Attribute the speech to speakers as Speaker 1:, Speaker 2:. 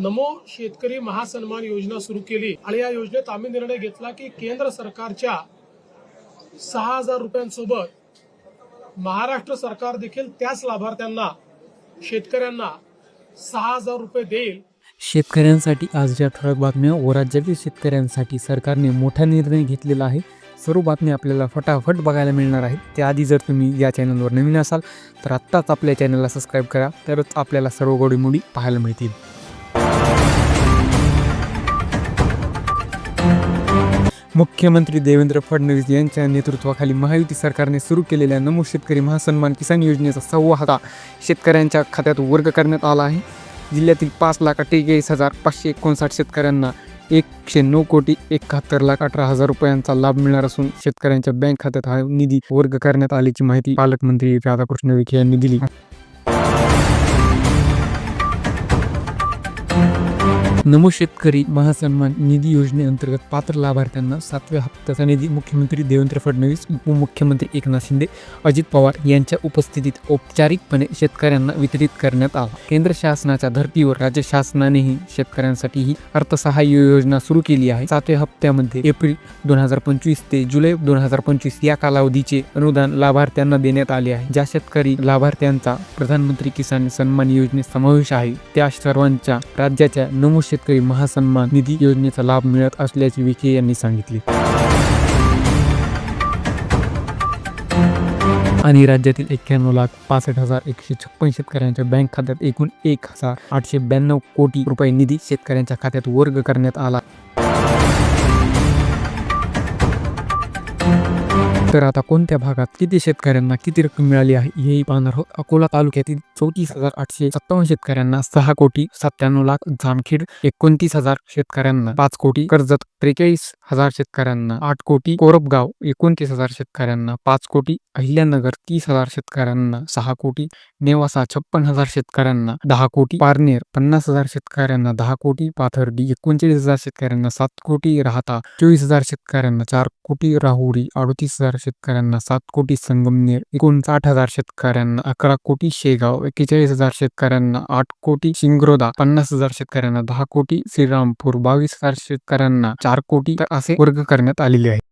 Speaker 1: नमो शेतकरी महासन्मान योजना सुरू केली आणि या योजनेत आम्ही निर्णय घेतला की केंद्र सरकारच्या सहा हजार रुपयांसोबत महाराष्ट्र सरकार देखील त्याच लाभार्थ्यांना शेतकऱ्यांना सहा हजार रुपये देईल.
Speaker 2: शेतकऱ्यांसाठी आजच्या ठळक बातम्या व राज्यातील शेतकऱ्यांसाठी सरकारने मोठा निर्णय घेतलेला आहे. सर्व बातम्या आपल्याला फटाफट बघायला मिळणार आहेत. त्याआधी जर तुम्ही या चॅनलवर नवीन असाल तर आत्ताच आपल्या चॅनलला सबस्क्राईब करा. तरच आपल्याला सर्व घडामोडी पाहायला मिळतील. मुख्यमंत्री देवेंद्र फडणवीस यांच्या नेतृत्वाखाली महायुती सरकारने सुरू केलेल्या नमो शेतकरी महासन्मान किसान योजनेचा सव्वा हजा शेतकऱ्यांच्या खात्यात वर्ग करण्यात आला आहे. जिल्ह्यातील पाच लाख अठ्ठेचाळीस हजार पाचशे एकोणसाठ शेतकऱ्यांना एकशे नऊ कोटी एकाहत्तर लाख अठरा हजार रुपयांचा लाभ मिळणार असून शेतकऱ्यांच्या बँक खात्यात हा निधी वर्ग करण्यात आल्याची माहिती पालकमंत्री राधाकृष्ण विखे यांनी दिली. नमो शेतकरी महासन्मान निधी योजनेअंतर्गत पात्र लाभार्थ्यांना सातव्या हप्त्याचा निधी मुख्यमंत्री देवेंद्र फडणवीस उपमुख्यमंत्री एकनाथ शिंदे अजित पवार यांच्या उपस्थितीत औपचारिकपणे शेतकऱ्यांना वितरित करण्यात आला. केंद्र शासनाच्या धर्तीवर राज्य शासनानेही शेतकऱ्यांसाठी ही अर्थसहाय्य योजना सुरू केली आहे. सातव्या हप्त्यामध्ये एप्रिल दोन हजार पंचवीस ते जुलै दोन हजार पंचवीस या कालावधीचे अनुदान लाभार्थ्यांना देण्यात आले आहे. ज्या शेतकरी लाभार्थ्यांचा प्रधानमंत्री किसान सन्मान योजनेत समावेश आहे त्या सर्वांच्या राज्याच्या नमो शेतकरी महासन्मान निधी योजनेचा लाभ मिळत असल्याचे विखे यांनी सांगितले. आणि राज्यातील एक्क्याण्णव लाख पासष्ट हजार एकशे छप्पन शेतकऱ्यांच्या बँक खात्यात एकूण एक हजार आठशे ब्याण्णव कोटी रुपये निधी शेतकऱ्यांच्या खात्यात वर्ग करण्यात आला. तर आता कोणत्या भागात किती शेतकऱ्यांना किती रक्कम मिळाली आहे हेही पाहणार आहोत. अकोला तालुक्यातील चौतीस हजार आठशे सत्तावन्न शेतकऱ्यांना सहा कोटी सत्त्याण्णव लाख जामखेड एकोणतीस हजार शेतकऱ्यांना पाच कोटी कर्जत त्रेचाळीस हजार शेतकऱ्यांना आठ कोटी कोरबगाव एकोणतीस हजार शेतकऱ्यांना पाच कोटी अहिल्यानगर तीस हजार शेतकऱ्यांना सहा कोटी नेवासा छप्पन हजार शेतकऱ्यांना दहा कोटी पारनेर पन्नास हजार शेतकऱ्यांना दहा कोटी पाथर्डी एकोणचाळीस हजार शेतकऱ्यांना सात कोटी राहता चोवीस हजार शेतकऱ्यांना चार कोटी राहुरी अडतीस हजार शेतकऱ्यांना सात कोटी संगमनेर एकोणसाठ हजार शेतकऱ्यांना अकरा कोटी शेगाव एक्केचाळीस हजार शेतकऱ्यांना आठ कोटी शिंगरोदा पन्नास हजार शेतकऱ्यांना दहा कोटी श्रीरामपूर बावीस हजार शेतकऱ्यांना चार कोटी असे वर्ग करण्यात आलेले आहे.